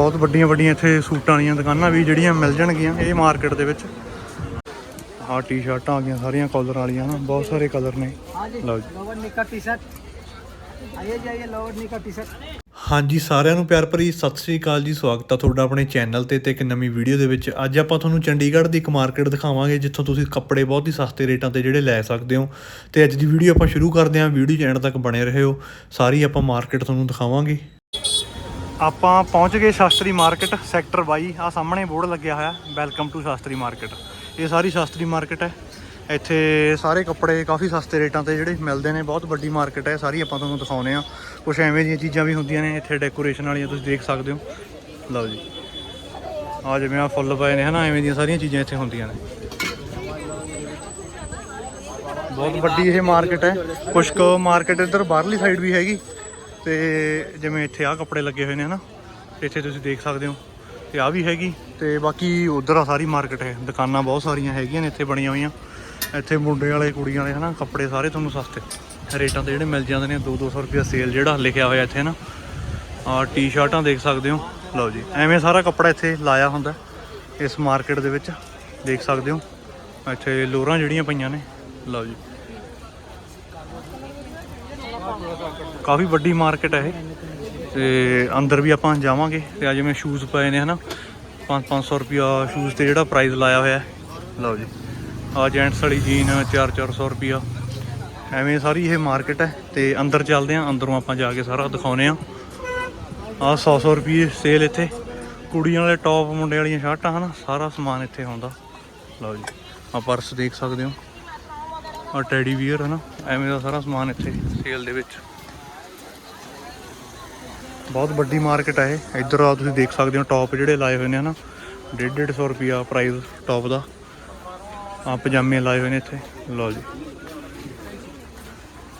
ਬਹੁਤ ਵੱਡੀਆਂ ਵੱਡੀਆਂ ਇੱਥੇ ਸੂਟਾਂ ਵਾਲੀਆਂ ਦੁਕਾਨਾਂ ਵੀ ਜਿਹੜੀਆਂ ਮਿਲ ਜਾਣਗੀਆਂ ਇਹ ਮਾਰਕੀਟ ਦੇ ਵਿੱਚ। ਆਹ ਟੀ-ਸ਼ਰਟਾਂ ਆ ਗਈਆਂ ਸਾਰੀਆਂ ਕਾਲਰ ਵਾਲੀਆਂ ਹਨ ਬਹੁਤ ਸਾਰੇ ਕਲਰ ਨੇ। ਲਓ ਜੀ। ਲੋਵਰ ਨਿੱਕਾ ਟੀ-ਸ਼ਰਟ ਆਈਏ ਜਾਈਏ ਲੋਵਰ ਨਿੱਕਾ ਟੀ-ਸ਼ਰਟ ਹਾਂਜੀ ਸਾਰਿਆਂ ਨੂੰ ਪਿਆਰ ਭਰੀ ਸਤਿ ਸ੍ਰੀ ਅਕਾਲ ਜੀ ਸਵਾਗਤ ਆ ਤੁਹਾਡਾ ਆਪਣੇ ਚੈਨਲ ਤੇ ਤੇ ਇੱਕ ਨਵੀਂ ਵੀਡੀਓ ਦੇ ਵਿੱਚ। ਅੱਜ ਆਪਾਂ ਤੁਹਾਨੂੰ ਚੰਡੀਗੜ੍ਹ ਦੀ ਇੱਕ ਮਾਰਕੀਟ ਦਿਖਾਵਾਂਗੇ ਜਿੱਥੋਂ ਤੁਸੀਂ ਕੱਪੜੇ ਬਹੁਤ ਹੀ ਸਸਤੇ ਰੇਟਾਂ ਤੇ ਜਿਹੜੇ ਲੈ ਸਕਦੇ ਹੋ। ਤੇ ਅੱਜ ਦੀ ਵੀਡੀਓ ਆਪਾਂ ਸ਼ੁਰੂ ਕਰਦੇ ਹਾਂ ਵੀਡੀਓ ਜੈਂਡ ਤੱਕ ਬਣੇ ਰਹੇ ਹੋ ਸਾਰੀ ਆਪਾਂ ਮਾਰਕੀਟ ਤੁਹਾਨੂੰ ਦਿਖਾਵਾਂਗੇ। ਆਪਾਂ ਪਹੁੰਚ ਗਏ ਸ਼ਾਸਤਰੀ ਮਾਰਕੀਟ, ਸੈਕਟਰ 22 ਆ ਸਾਹਮਣੇ ਬੋਰਡ ਲੱਗਿਆ ਹੋਇਆ, ਵੈਲਕਮ ਟੂ ਸ਼ਾਸਤਰੀ ਮਾਰਕੀਟ। ਇਹ ਸਾਰੀ ਸ਼ਾਸਤਰੀ ਮਾਰਕੀਟ ਹੈ। ਇੱਥੇ ਸਾਰੇ ਕੱਪੜੇ ਕਾਫੀ ਸਸਤੇ ਰੇਟਾਂ ਤੇ ਜਿਹੜੇ ਮਿਲਦੇ ਨੇ, ਬਹੁਤ ਵੱਡੀ ਮਾਰਕੀਟ ਹੈ, ਸਾਰੀ ਆਪਾਂ ਤੁਹਾਨੂੰ ਦਿਖਾਉਨੇ ਆ ਕੁਝ ਐਵੇਂ ਦੀਆਂ ਚੀਜ਼ਾਂ ਵੀ ਹੁੰਦੀਆਂ ਨੇ, ਇੱਥੇ ਡੈਕੋਰੇਸ਼ਨ ਵਾਲੀਆਂ ਤੁਸੀਂ ਦੇਖ ਸਕਦੇ ਹੋ। ਲਓ ਜੀ। ਆ ਜਿਵੇਂ ਆ ਫੁੱਲ ਪਏ ਨੇ, ਹਨਾ, ਐਵੇਂ ਦੀਆਂ ਸਾਰੀਆਂ ਚੀਜ਼ਾਂ ਇੱਥੇ ਹੁੰਦੀਆਂ ਨੇ। ਬਹੁਤ ਵੱਡੀ ਇਹ ਮਾਰਕੀਟ ਹੈ। ਕੁਝ ਕੁ ਮਾਰਕੀਟ ਇੱਧਰ ਬਾਹਰਲੀ ਸਾਈਡ ਵੀ ਹੈਗੀ। ਤੇ ਜਿਵੇਂ ਇੱਥੇ ਆ ਕੱਪੜੇ ਲੱਗੇ ਹੋਏ ਨੇ ਹਨਾ, ਇੱਥੇ ਤੁਸੀਂ ਦੇਖ ਸਕਦੇ ਹੋ, ਤੇ ਆ ਵੀ ਹੈਗੀ, ਤੇ ਬਾਕੀ ਉਧਰ ਆ ਸਾਰੀ ਮਾਰਕੀਟ ਹੈ, ਦੁਕਾਨਾਂ ਬਹੁਤ ਸਾਰੀਆਂ ਹੈਗੀਆਂ ਨੇ ਇੱਥੇ ਬਣੀਆਂ ਹੋਈਆਂ, ਇੱਥੇ ਮੁੰਡੇ ਵਾਲੇ, ਕੁੜੀਆਂ ਵਾਲੇ ਹਨਾ, ਕੱਪੜੇ ਸਾਰੇ ਤੁਹਾਨੂੰ ਸਸਤੇ, ਰੇਟਾਂ ਤੇ ਜਿਹੜੇ ਮਿਲ ਜਾਂਦੇ ਨੇ 2-200 ਰੁਪਏ ਸੇਲ ਜਿਹੜਾ ਲਿਖਿਆ ਹੋਇਆ ਇੱਥੇ ਨਾ ਆ ਟੀ-ਸ਼ਰਟਾਂ ਦੇਖ ਸਕਦੇ ਹੋ, ਲਓ ਜੀ, ਐਵੇਂ ਸਾਰਾ ਕੱਪੜਾ ਇੱਥੇ ਲਾਇਆ ਹੁੰਦਾ, ਇਸ ਮਾਰਕੀਟ ਦੇ ਵਿੱਚ, ਦੇਖ ਸਕਦੇ ਹੋ, ਇੱਥੇ ਲੋਰਾਂ ਜਿਹੜੀਆਂ ਪਈਆਂ ਨੇ, ਲਓ ਜੀ। ਕਾਫੀ ਵੱਡੀ ਮਾਰਕੀਟ ਹੈ ਇਹ। ਤੇ ਅੰਦਰ ਵੀ ਆਪਾਂ ਜਾਵਾਂਗੇ। ਤੇ ਆ ਜਿਵੇਂ ਸ਼ੂਜ਼ ਪਏ ਨੇ, ਹਨਾ? 5-500 ਰੁਪਿਆ ਸ਼ੂਜ਼ ਤੇ ਜਿਹੜਾ ਪ੍ਰਾਈਸ ਲਾਇਆ ਹੋਇਆ ਲਓ ਜੀ। ਆ ਜੈਂਟਸ ਵਾਲੀ ਜੀਨ 4-400 ਰੁਪਿਆ ਐਵੇਂ ਸਾਰੀ ਇਹ ਮਾਰਕੀਟ ਹੈ। ਤੇ ਅੰਦਰ ਚੱਲਦੇ ਆ ਅੰਦਰੋਂ ਆਪਾਂ ਜਾ ਕੇ ਸਾਰਾ ਦਿਖਾਉਨੇ ਆ ਆ 100-100 ਰੁਪਏ ਸੇਲ ਇੱਥੇ। ਕੁੜੀਆਂ ਵਾਲੇ ਟੌਪ ਮੁੰਡੇ ਵਾਲੀਆਂ ਸ਼ਰਟਾਂ ਹਨਾ? ਸਾਰਾ ਸਮਾਨ ਇੱਥੇ ਹੁੰਦਾ। ਲਓ ਜੀ। ਆ ਪਰਸ ਦੇਖ ਸਕਦੇ ਹੋ। ਆ ਟੈਡੀ ਵੀਅਰ ਹਨਾ? ਐਵੇਂ ਦਾ ਸਾਰਾ ਸਮਾਨ ਇੱਥੇ ਸੇਲ ਦੇ ਵਿੱਚ। ਬਹੁਤ ਵੱਡੀ ਮਾਰਕੀਟ ਹੈ ਇਹ। ਇੱਧਰ ਆ ਤੁਸੀਂ ਦੇਖ ਸਕਦੇ ਹੋ ਟੌਪ ਜਿਹੜੇ ਲਾਏ ਹੋਏ ਨੇ ਹਨਾ। 150 ਰੁਪਿਆ ਪ੍ਰਾਈਸ ਟੌਪ ਦਾ। ਆ ਪਜਾਮੇ ਲਾਏ ਹੋਏ ਨੇ ਇੱਥੇ। ਲਓ ਜੀ।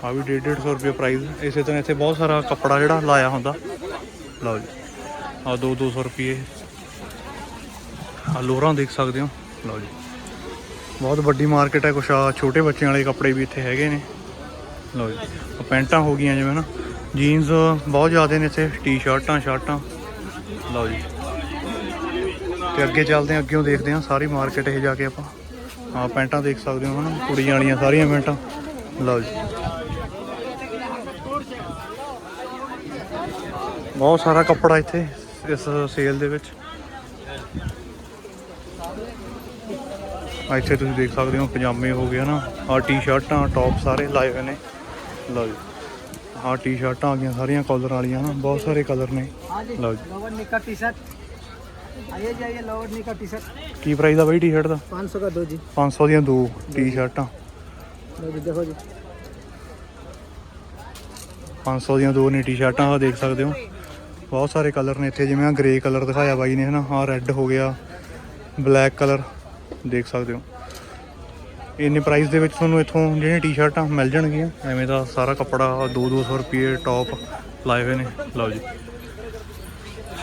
ਆ ਵੀ 150 ਰੁਪਿਆ ਪ੍ਰਾਈਸ ਇਸੇ ਤਰ੍ਹਾਂ ਇੱਥੇ ਬਹੁਤ ਸਾਰਾ ਕੱਪੜਾ ਜਿਹੜਾ ਲਾਇਆ ਹੁੰਦਾ। ਲਓ ਜੀ। ਆ 2 200 ਰੁਪਏ ਆ ਲੋਰਾਂ ਦੇਖ ਸਕਦੇ ਹੋ। ਲਓ ਜੀ। ਬਹੁਤ ਵੱਡੀ ਮਾਰਕੀਟ ਹੈ ਕੁਛ। ਆ ਛੋਟੇ ਬੱਚਿਆਂ ਵਾਲੇ ਕੱਪੜੇ ਵੀ ਇੱਥੇ ਹੈਗੇ ਨੇ। ਲਓ ਜੀ। ਪੈਂਟਾਂ ਹੋ ਗਈਆਂ ਜਿਵੇਂ ਨਾ ਜੀਨਸ ਬਹੁਤ ਜ਼ਿਆਦੇ ਨੇ ਇੱਥੇ, ਟੀ-ਸ਼ਰਟਾਂ, ਸ਼ਰਟਾਂ। ਲਓ ਜੀ। ਤੇ ਅੱਗੇ ਚੱਲਦੇ ਹਾਂ ਅੱਗੇੋਂ ਦੇਖਦੇ ਹਾਂ, ਸਾਰੀ ਮਾਰਕੀਟ ਇਹ ਜਾ ਕੇ ਆਪਾਂ। ਆ ਪੈਂਟਾਂ ਦੇਖ ਸਕਦੇ ਹੋ ਹਨਾ ਕੁੜੀਆਂ ਵਾਲੀਆਂ ਸਾਰੀਆਂ ਪੈਂਟਾਂ। ਲਓ ਜੀ। ਬਹੁਤ ਸਾਰਾ ਕੱਪੜਾ ਇੱਥੇ, ਇਸ ਸੇਲ ਦੇ ਵਿੱਚ। ਇੱਥੇ ਤੁਸੀਂ ਦੇਖ ਸਕਦੇ ਹੋ, ਪਜਾਮੇ ਹੋ ਗਏ ਹਨਾ। ਆ ਟੀ-ਸ਼ਰਟਾਂ, ਟੌਪ ਸਾਰੇ ਲਾਏ ਹੋਏ ਨੇ। ਲਓ ਜੀ। ਆਹ ਟੀ-ਸ਼ਰਟਾਂ ਆ ਗਈਆਂ ਸਾਰੀਆਂ ਕਾਲਰ ਵਾਲੀਆਂ ਨਾ ਬਹੁਤ ਸਾਰੇ ਕਲਰ ਨੇ। ਲਓ ਜੀ। ਲੋਵਰ ਨਿੱਕਾ ਟੀ-ਸ਼ਰਟ ਆਈਏ ਜਾਈਏ ਲੋਵਰ ਨਿੱਕਾ ਟੀ-ਸ਼ਰਟ ਕੀ ਪ੍ਰਾਈਸ ਆ ਬਾਈ ਟੀ-ਸ਼ਰਟ ਦਾ? 500 ਦਾ ਦੋ ਜੀ। 500 ਦੀਆਂ ਦੋ ਟੀ-ਸ਼ਰਟਾਂ ਲਓ ਜੀ ਦੇਖੋ ਜੀ। 500 ਦੀਆਂ ਦੋ ਨੇ ਟੀ-ਸ਼ਰਟਾਂ ਆ ਦੇਖ ਸਕਦੇ ਹੋ। ਬਹੁਤ ਸਾਰੇ ਕਲਰ ਨੇ ਇੱਥੇ ਜਿਵੇਂ ਆ ਗ੍ਰੇ ਕਲਰ ਦਿਖਾਇਆ ਬਾਈ ਨੇ ਹਨਾ? ਆ ਰੈੱਡ ਹੋ ਗਿਆ ਬਲੈਕ ਕਲਰ ਦੇਖ ਸਕਦੇ ਹੋ। ਇੰਨੇ ਪ੍ਰਾਈਸ ਦੇ ਵਿੱਚ ਤੁਹਾਨੂੰ ਇੱਥੋਂ ਜਿਹੜੀਆਂ ਟੀ-ਸ਼ਰਟਾਂ ਮਿਲ ਜਾਣਗੀਆਂ, ਐਵੇਂ ਦਾ ਸਾਰਾ ਕੱਪੜਾ 2-200 ਰੁਪਏ ਟੌਪ ਲਾਏ ਹੋਏ ਨੇ। ਲਓ ਜੀ।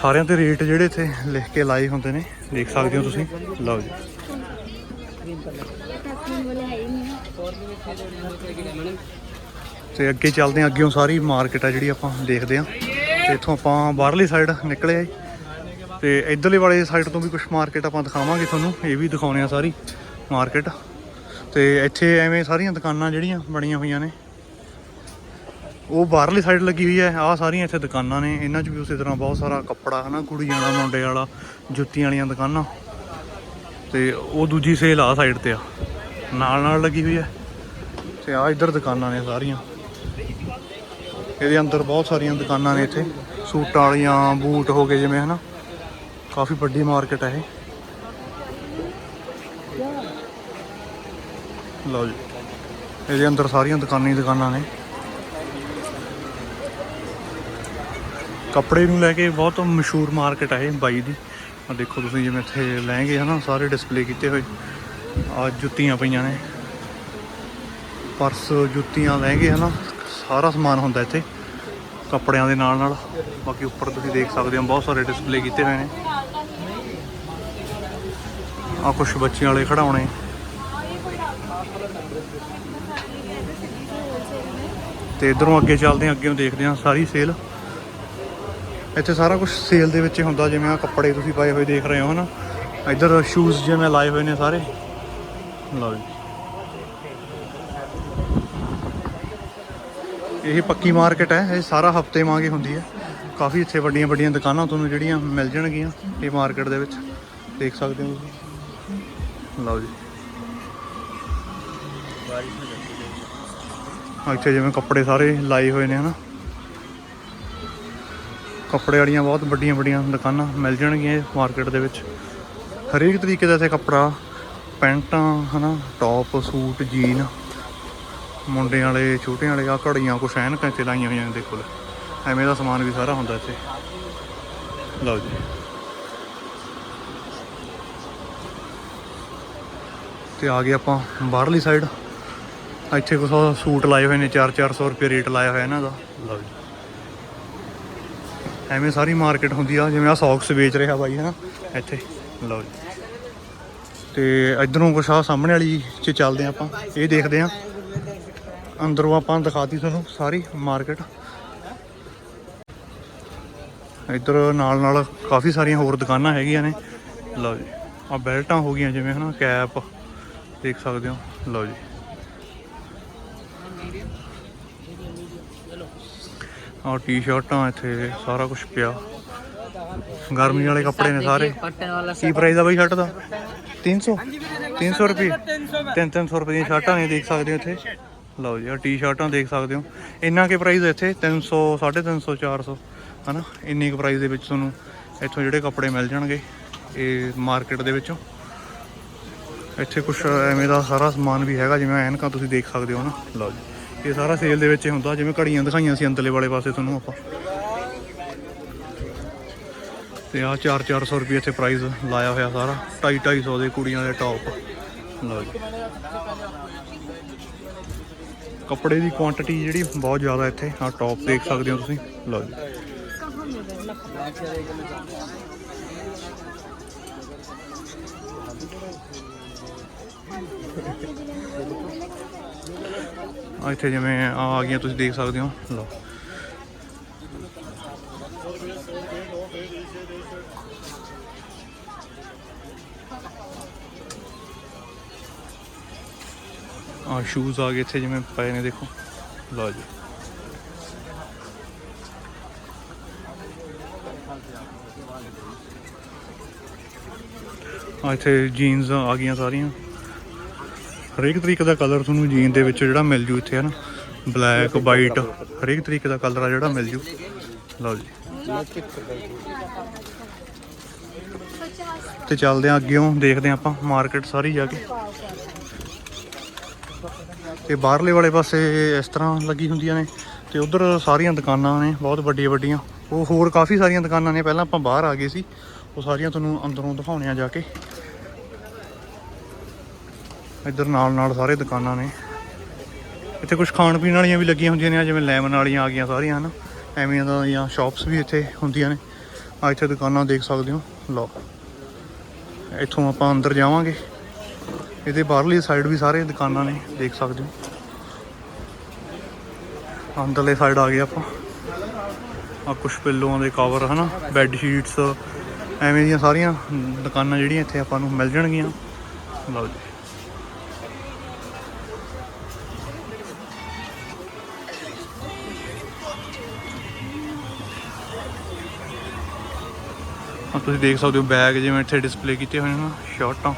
ਸਾਰਿਆਂ ਤੇ ਰੇਟ ਜਿਹੜੇ ਇੱਥੇ ਲਿਖ ਕੇ ਲਾਏ ਹੁੰਦੇ ਨੇ, ਦੇਖ ਸਕਦੇ ਹੋ ਤੁਸੀਂ। ਲਓ ਜੀ। ਤੇ ਅੱਗੇ ਚੱਲਦੇ ਹਾਂ ਅੱਗੇੋਂ ਸਾਰੀ ਮਾਰਕੀਟ ਆ ਜਿਹੜੀ ਆਪਾਂ ਦੇਖਦੇ ਹਾਂ। ਤੇ ਇੱਥੋਂ ਆਪਾਂ ਬਾਹਰਲੀ ਸਾਈਡ ਨਿਕਲੇ ਜੀ। ਤੇ ਇਧਰਲੇ ਵਾਲੇ ਸਾਈਡ ਤੋਂ ਵੀ ਕੁਝ ਮਾਰਕੀਟ ਆਪਾਂ ਦਿਖਾਵਾਂਗੇ ਤੁਹਾਨੂੰ, ਇਹ ਵੀ ਦਿਖਾਉਣੇ ਆ ਸਾਰੀ ਮਾਰਕੀਟ ਤੇ ਇੱਥੇ ਐਵੇਂ ਸਾਰੀਆਂ ਦੁਕਾਨਾਂ ਜਿਹੜੀਆਂ ਬਣੀਆਂ ਹੋਈਆਂ ਨੇ, ਉਹ ਬਾਹਰਲੀ ਸਾਈਡ ਲੱਗੀ ਹੋਈ ਹੈ। ਆਹ ਸਾਰੀਆਂ ਇੱਥੇ ਦੁਕਾਨਾਂ ਨੇ। ਇਹਨਾਂ 'ਚ ਵੀ ਉਸੇ ਤਰ੍ਹਾਂ ਬਹੁਤ ਸਾਰਾ ਕੱਪੜਾ, ਹਨਾ, ਕੁੜੀਆਂ ਦਾ, ਮੁੰਡੇ ਵਾਲਾ, ਜੁੱਤੀਆਂ ਵਾਲੀਆਂ ਦੁਕਾਨਾਂ। ਤੇ ਉਹ ਦੂਜੀ ਸੇਲ ਆ ਸਾਈਡ ਤੇ ਆ। ਨਾਲ ਨਾਲ ਲੱਗੀ ਹੋਈ ਹੈ। ਤੇ ਆ ਇੱਧਰ ਦੁਕਾਨਾਂ ਨੇ ਸਾਰੀਆਂ। ਇਹਦੇ ਅੰਦਰ ਬਹੁਤ ਸਾਰੀਆਂ ਦੁਕਾਨਾਂ ਨੇ ਇੱਥੇ। ਸੂਟਾਂ ਵਾਲੀਆਂ, ਬੂਟ ਹੋ ਗਏ ਜਿਵੇਂ, ਹਨਾ। ਕਾਫੀ ਵੱਡੀ ਮਾਰਕੀਟ ਹੈ ਇਹ। ਲਓ ਜੀ। ਇਹਦੇ ਅੰਦਰ ਸਾਰੀਆਂ ਦੁਕਾਨਾਂ ਹੀ ਦੁਕਾਨਾਂ ਨੇ। ਕੱਪੜੇ ਨੂੰ ਲੈ ਕੇ ਬਹੁਤ ਮਸ਼ਹੂਰ ਮਾਰਕੀਟ ਹੈ ਇਹ ਬਾਈ ਦੀ। ਆ ਦੇਖੋ ਤੁਸੀਂ ਜਿਵੇਂ ਇੱਥੇ ਲਹਿੰਗੇ ਹਨਾ, ਸਾਰੇ ਡਿਸਪਲੇ ਕੀਤੇ ਹੋਏ। ਆ ਜੁੱਤੀਆਂ ਪਈਆਂ ਨੇ। ਪਰਸ, ਜੁੱਤੀਆਂ, ਲਹਿੰਗੇ ਹਨਾ, ਸਾਰਾ ਸਮਾਨ ਹੁੰਦਾ ਇੱਥੇ। ਕੱਪੜਿਆਂ ਦੇ ਨਾਲ ਨਾਲ। ਬਾਕੀ ਉੱਪਰ ਤੁਸੀਂ ਦੇਖ ਸਕਦੇ ਹੋ, ਬਹੁਤ ਸਾਰੇ ਡਿਸਪਲੇ ਕੀਤੇ ਹੋਏ ਨੇ। ਆ ਕੁਝ ਬੱਚਿਆਂ ਵਾਲੇ ਖਿਡੌਣੇ ਤੇ ਇਧਰੋਂ ਅੱਗੇ ਚੱਲਦੇ ਹਾਂ, ਅੱਗੇੋਂ ਦੇਖਦੇ ਹਾਂ ਸਾਰੀ ਸੇਲ ਇੱਥੇ ਸਾਰਾ ਕੁਝ ਸੇਲ ਦੇ ਵਿੱਚ ਹੁੰਦਾ, ਜਿਵੇਂ ਆ ਕੱਪੜੇ ਤੁਸੀਂ ਪਾਏ ਹੋਏ ਦੇਖ ਰਹੇ ਹੋ, ਹਨਾ? ਇੱਧਰ ਸ਼ੂਜ਼ ਜਿਵੇਂ ਲਾਏ ਹੋਏ ਨੇ ਸਾਰੇ। ਲਓ ਜੀ। ਇਹ ਪੱਕੀ ਮਾਰਕੀਟ ਹੈ, ਇਹ ਸਾਰਾ ਹਫ਼ਤੇ ਵਾਂਗੇ ਹੁੰਦੀ ਹੈ। ਕਾਫੀ ਇੱਥੇ ਵੱਡੀਆਂ ਵੱਡੀਆਂ ਦੁਕਾਨਾਂ ਤੁਹਾਨੂੰ ਜਿਹੜੀਆਂ ਮਿਲ ਜਾਣਗੀਆਂ ਇਹ ਮਾਰਕੀਟ ਦੇ ਵਿੱਚ। ਦੇਖ ਸਕਦੇ ਹੋ ਤੁਸੀਂ। ਲਓ ਜੀ। ਇੱਥੇ ਜਿਵੇਂ ਕੱਪੜੇ ਸਾਰੇ ਲਾਏ ਹੋਏ ਨੇ, ਹਨਾ। ਕੱਪੜੇ ਵਾਲੀਆਂ ਬਹੁਤ ਵੱਡੀਆਂ ਵੱਡੀਆਂ ਦੁਕਾਨਾਂ ਮਿਲ ਜਾਣਗੀਆਂ ਮਾਰਕੀਟ ਦੇ ਵਿੱਚ। ਹਰੇਕ ਤਰੀਕੇ ਦਾ ਇੱਥੇ ਕੱਪੜਾ, ਪੈਂਟਾਂ, ਹਨਾ, ਟੌਪ, ਸੂਟ, ਜੀਨ, ਮੁੰਡਿਆਂ ਵਾਲੇ ਛੋਟੇ ਵਾਲੇ ਆ ਘੜੀਆਂ, ਕੁਛ ਐਨਕਾਂ ਇੱਥੇ ਲਾਈਆਂ ਹੋਈਆਂ ਨੇ ਦੇਖੋ ਐਵੇਂ ਦਾ ਸਮਾਨ ਵੀ ਸਾਰਾ ਹੁੰਦਾ ਇੱਥੇ। ਲਓ ਜੀ। ਤੇ ਆ ਗਏ ਆਪਾਂ ਬਾਹਰਲੀ ਸਾਈਡ ਇੱਥੇ ਕੁਛ ਸੂਟ ਲਾਏ ਹੋਏ ਨੇ 4-400 ਰੁਪਏ ਰੇਟ ਲਾਇਆ ਹੋਇਆ ਇਹਨਾਂ ਦਾ। ਲਓ ਜੀ। ਐਵੇਂ ਸਾਰੀ ਮਾਰਕੀਟ ਹੁੰਦੀ ਆ ਜਿਵੇਂ ਆ ਸੌਕਸ ਵੇਚ ਰਿਹਾ ਬਾਈ ਹਨਾ? ਇੱਥੇ। ਲਓ ਜੀ। ਤੇ ਇਧਰੋਂ ਕੁਛ ਆ ਸਾਹਮਣੇ ਵਾਲੀ ਚ ਚੱਲਦੇ ਆਪਾਂ। ਇਹ ਦੇਖਦੇ ਆ। ਅੰਦਰੋਂ ਆਪਾਂ ਦਿਖਾਤੀ ਤੁਹਾਨੂੰ ਸਾਰੀ ਮਾਰਕੀਟ। ਇੱਧਰ ਨਾਲ ਨਾਲ ਕਾਫੀ ਸਾਰੀਆਂ ਹੋਰ ਦੁਕਾਨਾਂ ਹੈਗੀਆਂ ਨੇ। ਲਓ ਜੀ। ਆ ਬੈਲਟਾਂ ਹੋ ਗਈਆਂ ਜਿਵੇਂ ਹਨਾ? ਕੈਪ ਦੇਖ ਸਕਦੇ ਹੋ ਲਓ ਜੀ। ਆ ਟੀ-ਸ਼ਰਟਾਂ ਇੱਥੇ ਸਾਰਾ ਕੁਝ ਪਿਆ। ਗਰਮੀ ਵਾਲੇ ਕੱਪੜੇ ਨੇ ਸਾਰੇ। ਕੀ ਪ੍ਰਾਈਸ ਆ ਬਈ ਸ਼ਰਟ ਦਾ? 300 300 ਰੁਪਏ 300 ਰੁਪਏ ਦੀਆਂ ਸ਼ਰਟਾਂ ਨੇ, ਦੇਖ ਸਕਦੇ ਹੋ ਇੱਥੇ। ਲਓ ਜੀ ਆ ਟੀ-ਸ਼ਰਟਾਂ ਦੇਖ ਸਕਦੇ ਹੋ। ਇੰਨਾ ਕੇ ਪ੍ਰਾਈਸ ਇੱਥੇ 300 350 400 ਹਨਾ? ਇੰਨੀ ਕੁ ਪ੍ਰਾਈਸ ਦੇ ਵਿੱਚ ਤੁਹਾਨੂੰ ਇੱਥੋਂ ਜਿਹੜੇ ਕੱਪੜੇ ਮਿਲ ਜਾਣਗੇ, ਇਹ ਮਾਰਕੀਟ ਦੇ ਵਿੱਚੋਂ। ਇੱਥੇ ਕੁਝ ਐਵੇਂ ਦਾ ਸਾਰਾ ਸਮਾਨ ਵੀ ਹੈਗਾ, ਜਿਵੇਂ ਐਨਕਾਂ ਤੁਸੀਂ ਦੇਖ ਸਕਦੇ ਹੋ ਨਾ। ਲਓ ਜੀ। ਇਹ ਸਾਰਾ ਸੇਲ ਦੇ ਵਿੱਚ ਹੀ ਹੁੰਦਾ, ਜਿਵੇਂ ਘੜੀਆਂ ਦਿਖਾਈਆਂ ਸੀ ਅੰਦਰਲੇ ਵਾਲੇ ਪਾਸੇ ਤੁਹਾਨੂੰ ਆਪਾਂ। ਤੇ ਆ 4-400 ਰੁਪਏ ਇੱਥੇ ਪ੍ਰਾਈਸ ਲਾਇਆ ਹੋਇਆ ਸਾਰਾ 2.5 ਦੇ ਕੁੜੀਆਂ ਦੇ ਟੌਪ ਲਓ ਜੀ। ਕੱਪੜੇ ਦੀ ਕੁਆਂਟੀਟੀ ਜਿਹੜੀ ਬਹੁਤ ਜ਼ਿਆਦਾ ਇੱਥੇ ਆ ਟੌਪ ਦੇਖ ਸਕਦੇ ਹੋ ਤੁਸੀਂ। ਲਓ ਜੀ। ਆ, ਇੱਥੇ ਜਿਵੇਂ ਆ ਆ ਗਈਆਂ, ਤੁਸੀਂ ਦੇਖ ਸਕਦੇ ਹੋ। ਲਓ। ਆ ਸ਼ੂਜ਼ ਆ ਗਏ ਇੱਥੇ ਜਿਵੇਂ ਪਏ ਨੇ, ਦੇਖੋ। ਲਓ ਜੀ। ਆ, ਇੱਥੇ ਜੀਨਸ ਆ ਗਈਆਂ ਸਾਰੀਆਂ। ਹਰੇਕ ਤਰੀਕੇ ਦਾ ਕਲਰ ਤੁਹਾਨੂੰ ਜੀਨ ਦੇ ਵਿੱਚ ਜਿਹੜਾ ਮਿਲ ਜੂ ਇੱਥੇ, ਹਨ? ਬਲੈਕ ਵਾਈਟ ਹਰੇਕ ਤਰੀਕੇ ਦਾ ਕਲਰ ਆ ਜਿਹੜਾ ਮਿਲ ਜੂ। ਲਓ ਜੀ। ਤੇ ਚੱਲਦੇ ਆ ਅੱਗੇੋਂ ਦੇਖਦੇ ਆ ਆਪਾਂ ਮਾਰਕੀਟ ਸਾਰੀ ਜਾ ਕੇ। ਤੇ ਬਾਹਰਲੇ ਵਾਲੇ ਪਾਸੇ ਇਸ ਤਰ੍ਹਾਂ ਲੱਗੀ ਹੁੰਦੀਆਂ ਨੇ। ਤੇ ਉਧਰ ਸਾਰੀਆਂ ਦੁਕਾਨਾਂ ਨੇ, ਬਹੁਤ ਵੱਡੀਆਂ ਵੱਡੀਆਂ। ਉਹ ਹੋਰ ਕਾਫੀ ਸਾਰੀਆਂ ਦੁਕਾਨਾਂ ਨੇ, ਪਹਿਲਾਂ ਆਪਾਂ ਬਾਹਰ ਆ ਗਏ ਸੀ। ਉਹ ਸਾਰੀਆਂ ਤੁਹਾਨੂੰ ਅੰਦਰੋਂ ਦਿਖਾਉਣੀਆਂ ਜਾ ਕੇ। ਇੱਧਰ ਨਾਲ ਨਾਲ ਸਾਰੇ ਦੁਕਾਨਾਂ ਨੇ। ਇੱਥੇ ਕੁਝ ਖਾਣ ਪੀਣ ਵਾਲੀਆਂ ਵੀ ਲੱਗੀਆਂ ਹੁੰਦੀਆਂ ਨੇ ਜਿਵੇਂ ਲੈਮਨ ਵਾਲੀਆਂ ਆ ਗਈਆਂ ਸਾਰੀਆਂ, ਹਨ। ਐਵੇਂ ਦਾ ਜਾਂ ਸ਼ਾਪਸ ਵੀ ਇੱਥੇ ਹੁੰਦੀਆਂ ਨੇ। ਆ ਇੱਥੇ ਦੁਕਾਨਾਂ ਦੇਖ ਸਕਦੇ ਹੋ। ਲਓ। ਇੱਥੋਂ ਆਪਾਂ ਅੰਦਰ ਜਾਵਾਂਗੇ। ਇਹਦੇ ਬਾਹਰਲੀ ਸਾਈਡ ਵੀ ਸਾਰੇ ਦੁਕਾਨਾਂ ਨੇ, ਦੇਖ ਸਕਦੇ ਹੋ। ਅੰਦਰਲੇ ਸਾਈਡ ਆ ਗਏ ਆਪਾਂ। ਆ ਕੁਝ ਪਿੱਲੋਆਂ ਦੇ ਕਵਰ ਹਨਾ। ਬੈੱਡ ਸ਼ੀਟਸ ਐਵੇਂ ਦੀਆਂ ਸਾਰੀਆਂ ਦੁਕਾਨਾਂ ਜਿਹੜੀਆਂ ਇੱਥੇ ਆਪਾਂ ਨੂੰ ਮਿਲ ਜਾਣਗੀਆਂ। ਲਓ ਜੀ। ਤੁਸੀਂ ਦੇਖ ਸਕਦੇ ਹੋ ਬੈਗ ਜਿਵੇਂ ਇੱਥੇ ਡਿਸਪਲੇ ਕੀਤੇ ਹੋਏ ਨੇ ਨਾ ਸ਼ਰਟਾਂ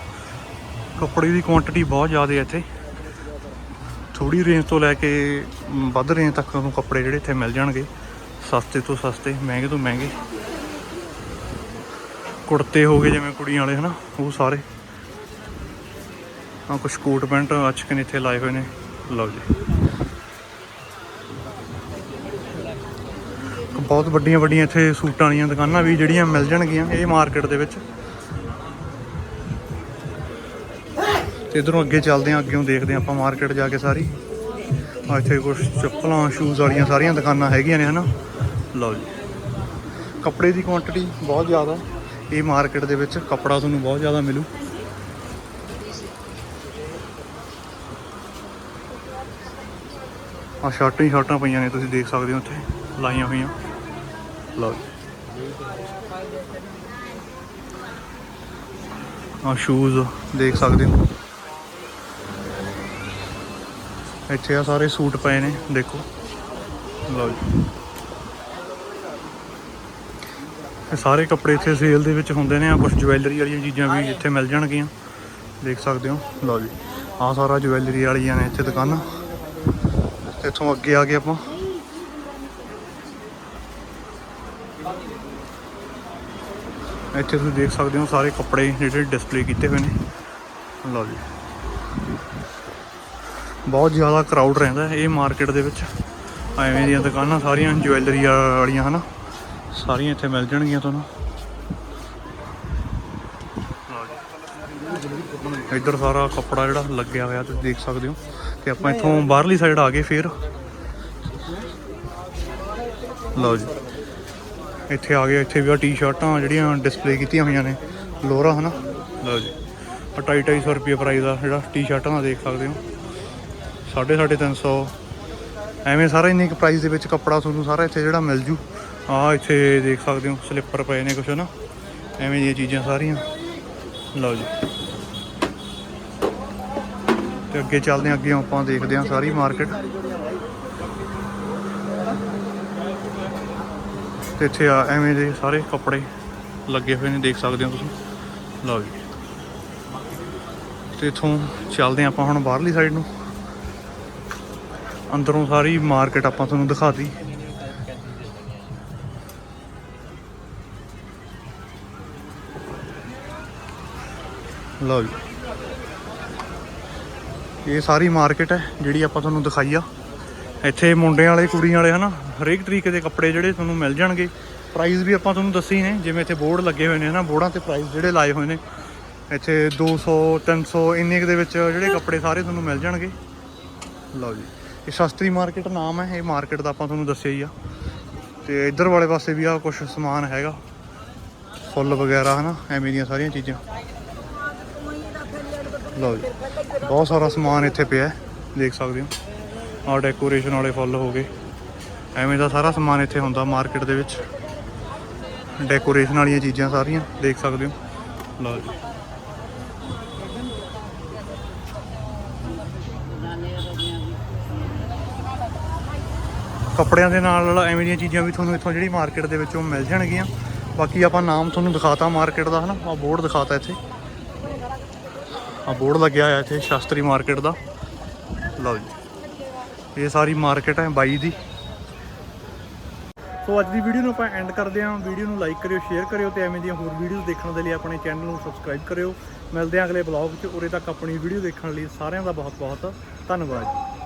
ਕੱਪੜੇ ਦੀ ਕੁਆਂਟੀਟੀ ਬਹੁਤ ਜ਼ਿਆਦਾ ਹੈ ਇੱਥੇ। ਥੋੜੀ ਰੇਂਜ ਤੋਂ ਲੈ ਕੇ ਵੱਧ ਰੇਂਜ ਤੱਕ ਤੁਹਾਨੂੰ ਕੱਪੜੇ ਜਿਹੜੇ ਇੱਥੇ ਮਿਲ ਜਾਣਗੇ। ਸਸਤੇ ਤੋਂ ਸਸਤੇ, ਮਹਿੰਗੇ ਤੋਂ ਮਹਿੰਗੇ। ਕੁੜਤੇ ਹੋ ਗਏ ਜਿਵੇਂ ਕੁੜੀਆਂ ਵਾਲੇ, ਹਨਾ, ਉਹ ਸਾਰੇ। ਆ ਕੁਝ ਕੋਟ ਪੈਂਟ ਅੱਛਕੇ ਇੱਥੇ ਲਾਏ ਹੋਏ ਨੇ। ਲਓ ਜੀ। ਬਹੁਤ ਵੱਡੀਆਂ ਵੱਡੀਆਂ ਇੱਥੇ ਸੂਟਾਂ ਵਾਲੀਆਂ ਦੁਕਾਨਾਂ ਵੀ ਜਿਹੜੀਆਂ ਮਿਲ ਜਾਣਗੀਆਂ ਇਹ ਮਾਰਕੀਟ ਦੇ ਵਿੱਚ। ਤੇ ਇਧਰੋਂ ਅੱਗੇ ਚੱਲਦੇ ਹਾਂ ਅੱਗੇੋਂ ਦੇਖਦੇ ਹਾਂ ਆਪਾਂ ਮਾਰਕੀਟ ਜਾ ਕੇ ਸਾਰੀ। ਆ ਇੱਥੇ ਕੁਝ ਚੱਪਲਾਂ ਸ਼ੂਜ਼ ਵਾਲੀਆਂ ਸਾਰੀਆਂ ਦੁਕਾਨਾਂ ਹੈਗੀਆਂ ਨੇ, ਹਨਾ? ਲਓ ਜੀ। ਕੱਪੜੇ ਦੀ ਕੁਆਂਟੀਟੀ ਬਹੁਤ ਜ਼ਿਆਦਾ। ਇਹ ਮਾਰਕੀਟ ਦੇ ਵਿੱਚ ਕੱਪੜਾ ਤੁਹਾਨੂੰ ਬਹੁਤ ਜ਼ਿਆਦਾ ਮਿਲੂ। ਆ ਸ਼ਰਟਾਂ ਹੀ ਸ਼ਰਟਾਂ ਪਈਆਂ ਨੇ, ਤੁਸੀਂ ਦੇਖ ਸਕਦੇ ਹੋ ਇੱਥੇ, ਲਾਈਆਂ ਹੋਈਆਂ। ਲਓ ਆ ਸ਼ੂਜ਼ ਦੇਖ ਸਕਦੇ ਹੋ। ਇੱਥੇ ਆ ਸਾਰੇ ਸੂਟ ਪਏ ਨੇ, ਦੇਖੋ। ਲਓ ਜੀ। ਇਹ ਸਾਰੇ ਕੱਪੜੇ ਇੱਥੇ ਸੇਲ ਦੇ ਵਿੱਚ ਹੁੰਦੇ ਨੇ ਆ ਕੁਝ ਜਵੈਲਰੀ ਵਾਲੀਆਂ ਚੀਜ਼ਾਂ ਵੀ ਇੱਥੇ ਮਿਲ ਜਾਣਗੀਆਂ। ਦੇਖ ਸਕਦੇ ਹੋ। ਲਓ ਜੀ। ਆ ਸਾਰਾ ਜਵੈਲਰੀ ਵਾਲੀਆਂ ਨੇ ਇੱਥੇ ਦੁਕਾਨਾਂ। ਇੱਥੋਂ ਅੱਗੇ ਆ ਗਏ ਆਪਾਂ। ਇੱਥੇ ਤੁਸੀਂ ਦੇਖ ਸਕਦੇ ਹੋ ਸਾਰੇ ਕੱਪੜੇ ਜਿਹੜੇ ਡਿਸਪਲੇ ਕੀਤੇ ਹੋਏ ਨੇ। ਲਓ ਜੀ। ਬਹੁਤ ਜ਼ਿਆਦਾ ਕਰਾਊਡ ਰਹਿੰਦਾ ਇਹ ਮਾਰਕੀਟ ਦੇ ਵਿੱਚ। ਐਵੇਂ ਦੀਆਂ ਦੁਕਾਨਾਂ ਸਾਰੀਆਂ ਜੁਐਲਰੀ ਵਾਲੀਆਂ, ਹਨਾ? ਸਾਰੀਆਂ ਇੱਥੇ ਮਿਲ ਜਾਣਗੀਆਂ ਤੁਹਾਨੂੰ। ਲਓ ਜੀ। ਇੱਧਰ ਸਾਰਾ ਕੱਪੜਾ ਜਿਹੜਾ ਲੱਗਿਆ ਹੋਇਆ, ਤੁਸੀਂ ਦੇਖ ਸਕਦੇ ਹੋ। ਤੇ ਆਪਾਂ ਇੱਥੋਂ ਬਾਹਰਲੀ ਸਾਈਡ ਆ ਗਏ ਫੇਰ। ਲਓ ਜੀ। ਇੱਥੇ ਆ ਗਏ ਇੱਥੇ ਵੀ ਆ ਟੀ-ਸ਼ਰਟਾਂ ਜਿਹੜੀਆਂ ਡਿਸਪਲੇ ਕੀਤੀਆਂ ਹੋਈਆਂ ਨੇ ਲੋਰਾ ਹਨਾ? ਲਓ ਜੀ। ਆ ਢਾਈ ਢਾਈ ਸੌ ਰੁਪਏ ਪ੍ਰਾਈਸ ਆ ਜਿਹੜਾ ਟੀ-ਸ਼ਰਟਾਂ ਦਾ ਦੇਖ ਸਕਦੇ ਹੋ। ਸਾਢੇ ਸਾਢੇ ਤਿੰਨ ਸੌ। ਐਵੇਂ ਸਾਰਾ ਇੰਨੇ ਕੁ ਪ੍ਰਾਈਸ ਦੇ ਵਿੱਚ ਕੱਪੜਾ ਤੁਹਾਨੂੰ ਸਾਰਾ ਇੱਥੇ ਜਿਹੜਾ ਮਿਲ ਜੂ। ਆ ਇੱਥੇ ਦੇਖ ਸਕਦੇ ਹੋ ਸਲਿੱਪਰ ਪਏ ਨੇ ਕੁਛ ਨਾ ਐਵੇਂ ਦੀਆਂ ਚੀਜ਼ਾਂ ਸਾਰੀਆਂ। ਲਓ ਜੀ। ਤੇ ਅੱਗੇ ਚੱਲਦੇ ਹਾਂ ਅੱਗੇ ਆਪਾਂ ਦੇਖਦੇ ਹਾਂ ਸਾਰੀ ਮਾਰਕੀਟ ਤੇ ਇੱਥੇ ਆ, ਐਵੇਂ ਦੇ ਸਾਰੇ ਕੱਪੜੇ ਲੱਗੇ ਹੋਏ ਨੇ, ਦੇਖ ਸਕਦੇ ਹੋ ਤੁਸੀਂ। ਲਓ ਜੀ। ਤੇ ਇਥੋਂ ਚੱਲਦੇ ਹਾਂ ਆਪਾਂ ਹੁਣ ਬਾਹਰਲੀ ਸਾਈਡ ਨੂੰ। ਅੰਦਰੋਂ ਸਾਰੀ ਮਾਰਕੀਟ ਆਪਾਂ ਤੁਹਾਨੂੰ ਦਿਖਾਤੀ। ਲਓ ਜੀ। ਇਹ ਸਾਰੀ ਮਾਰਕੀਟ ਹੈ ਜਿਹੜੀ ਆਪਾਂ ਤੁਹਾਨੂੰ ਦਿਖਾਈ ਆ। ਇੱਥੇ ਮੁੰਡਿਆਂ ਵਾਲੇ, ਕੁੜੀਆਂ ਵਾਲੇ, ਹਨਾ? ਹਰੇਕ ਤਰੀਕੇ ਦੇ ਕੱਪੜੇ ਜਿਹੜੇ ਤੁਹਾਨੂੰ ਮਿਲ ਜਾਣਗੇ। ਪ੍ਰਾਈਸ ਵੀ ਆਪਾਂ ਤੁਹਾਨੂੰ ਦੱਸੀ ਨੇ, ਜਿਵੇਂ ਇੱਥੇ ਬੋਰਡ ਲੱਗੇ ਹੋਏ ਨੇ, ਹਨਾ? ਬੋਰਡਾਂ ਤੇ ਪ੍ਰਾਈਸ ਜਿਹੜੇ ਲਾਏ ਹੋਏ ਨੇ। ਇੱਥੇ 200 300 ਇੰਨੇ ਕੁ ਦੇ ਵਿੱਚ ਜਿਹੜੇ ਕੱਪੜੇ ਸਾਰੇ ਤੁਹਾਨੂੰ ਮਿਲ ਜਾਣਗੇ। ਲਓ ਜੀ, ਇਹ ਸ਼ਾਸਤਰੀ ਮਾਰਕੀਟ ਨਾਮ ਹੈ, ਇਹ ਮਾਰਕੀਟ ਦਾ ਆਪਾਂ ਤੁਹਾਨੂੰ ਦੱਸਿਆ ਹੀ ਆ। ਤੇ ਇੱਧਰ ਵਾਲੇ ਪਾਸੇ ਵੀ ਆ ਕੁਝ ਸਮਾਨ ਹੈਗਾ। ਫੁੱਲ ਵਗੈਰਾ, ਹਨਾ? ਐਵੇਂ ਦੀਆਂ ਸਾਰੀਆਂ ਚੀਜ਼ਾਂ। ਲਓ ਜੀ, ਬਹੁਤ ਸਾਰਾ ਸਮਾਨ ਇੱਥੇ ਪਿਆ ਦੇਖ ਸਕਦੇ ਹੋ। ਆ ਡੈਕੋਰੇਸ਼ਨ ਵਾਲੇ ਫੁੱਲ ਹੋ ਗਏ। ਐਵੇਂ ਦਾ ਸਾਰਾ ਸਮਾਨ ਇੱਥੇ ਹੁੰਦਾ ਮਾਰਕੀਟ ਦੇ ਵਿੱਚ। ਡੈਕੋਰੇਸ਼ਨ ਵਾਲੀਆਂ ਚੀਜ਼ਾਂ ਸਾਰੀਆਂ, ਦੇਖ ਸਕਦੇ ਹੋ। ਲਓ ਜੀ। ਕੱਪੜਿਆਂ ਦੇ ਨਾਲ ਨਾਲ ਐਵੇਂ ਦੀਆਂ ਚੀਜ਼ਾਂ ਵੀ ਤੁਹਾਨੂੰ ਇੱਥੋਂ ਜਿਹੜੀ ਮਾਰਕੀਟ ਦੇ ਵਿੱਚੋਂ ਮਿਲ ਜਾਣਗੀਆਂ। ਬਾਕੀ ਆਪਾਂ ਨਾਮ ਤੁਹਾਨੂੰ ਦਿਖਾਤਾ ਮਾਰਕੀਟ ਦਾ, ਹਨਾ? ਆ ਬੋਰਡ ਦਿਖਾਤਾ ਇੱਥੇ। ਆ ਬੋਰਡ ਲੱਗਿਆ ਹੋਇਆ ਇੱਥੇ, ਸ਼ਾਸਤਰੀ ਮਾਰਕੀਟ ਦਾ। ਲਓ ਜੀ। ਇਹ ਸਾਰੀ ਮਾਰਕੀਟ ਹੈ ਬਾਈ ਦੀ। ਸੋ ਅੱਜ ਦੀ ਵੀਡੀਓ ਨੂੰ ਆਪਾਂ ਐਂਡ ਕਰਦੇ ਹਾਂ। ਵੀਡੀਓ ਨੂੰ ਲਾਈਕ ਕਰਿਓ ਸ਼ੇਅਰ ਕਰਿਓ ਤੇ ਐਵੇਂ ਦੀਆਂ ਹੋਰ ਵੀਡੀਓਜ਼ ਦੇਖਣ ਦੇ ਲਈ ਆਪਣੇ ਚੈਨਲ ਨੂੰ ਸਬਸਕ੍ਰਾਈਬ ਕਰਿਓ। ਮਿਲਦੇ ਹਾਂ ਅਗਲੇ ਬਲੌਗ 'ਚ। ਉਰੇ ਤੱਕ ਆਪਣੀ ਵੀਡੀਓ ਦੇਖਣ ਲਈ ਸਾਰਿਆਂ ਦਾ ਬਹੁਤ ਬਹੁਤ ਧੰਨਵਾਦ। ਜੀ